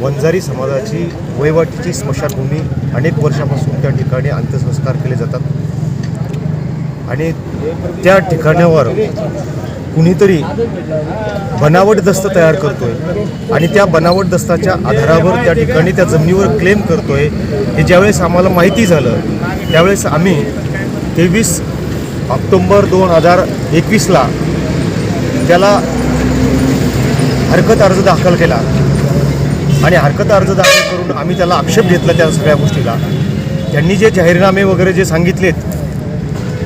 वंजारी समाजाची वहिवाटीची स्मशानभूमी अनेक वर्षापासून त्या ठिकाणी अंत्यसंस्कार केले जातात. आणि त्या ठिकाणावर कुणीतरी बनावट दस्त तयार करतोय आणि त्या बनावट दस्ताच्या आधारावर त्या ठिकाणी त्या जमिनीवर क्लेम करतोय हे ज्यावेळेस आम्हाला माहिती झालं त्यावेळेस आम्ही तेवीस ऑक्टोंबर दोन हजार एकवीसला त्याला हरकत अर्ज दाखल केला. आणि हरकत अर्ज दाखल करून आम्ही त्याला आक्षेप घेतला त्या सगळ्या गोष्टीला. त्यांनी जे जाहीरनामे वगैरे जे सांगितलेत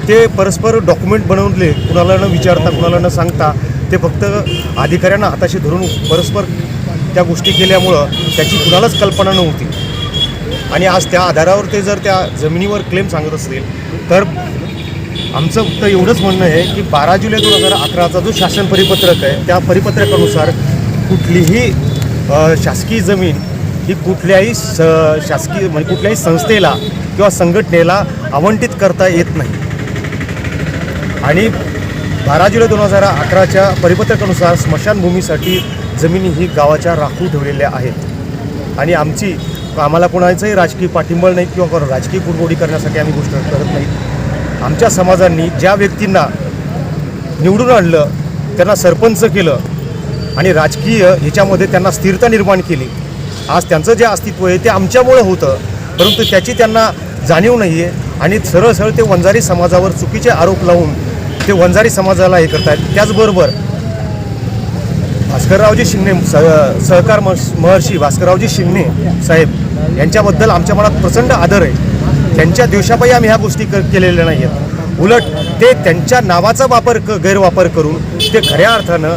ते परस्पर डॉक्युमेंट बनवले कुणाला न विचारता कुणाला न सांगता ते फक्त अधिकाऱ्यांना हाताशी धरून परस्पर त्या गोष्टी केल्यामुळं त्याची कुणालाच कल्पना नव्हती. आणि आज त्या आधारावर ते जर त्या जमिनीवर क्लेम सांगत असतील तर आमचं फक्त एवढंच म्हणणं आहे की बारा जुलै दोन हजार अकराचा जो शासन परिपत्रक आहे त्या परिपत्रकानुसार कुठलीही शासकीय जमीन ही कुठल्याही स शासकीय म्हणजे कुठल्याही संस्थेला किंवा संघटनेला आवंटित करता येत नाही. आणि बारा जुलै दोन हजार अकराच्या परिपत्रकानुसार स्मशानभूमीसाठी जमिनी ही गावाच्या राखून ठेवलेल्या आहेत. आणि आमची आम्हाला कोणाचंही राजकीय पाठिंबळ नाही किंवा राजकीय कुरगोडी करण्यासाठी आम्ही गोष्ट करत नाही. आमच्या समाजांनी ज्या व्यक्तींना निवडून आणलं त्यांना सरपंच केलं आणि राजकीय ह्याच्यामध्ये त्यांना स्थिरता निर्माण केली. आज त्यांचं जे अस्तित्व आहे ते आमच्यामुळं होतं परंतु त्याची त्यांना जाणीव नाही आहे आणि सरळ सरळ ते वंजारी समाजावर चुकीचे आरोप लावून ते वंजारी समाजाला हे करतायत. त्याचबरोबर भास्कररावजी शिंगणे स- सहकार महर्षी भास्कररावजी शिंगणे साहेब यांच्याबद्दल आमच्या मनात प्रचंड आदर आहे. त्यांच्या दिवसापायी आम्ही ह्या गोष्टी क केलेल्या नाही आहेत उलट ते त्यांच्या नावाचा वापर क गैरवापर करून ते खऱ्या अर्थानं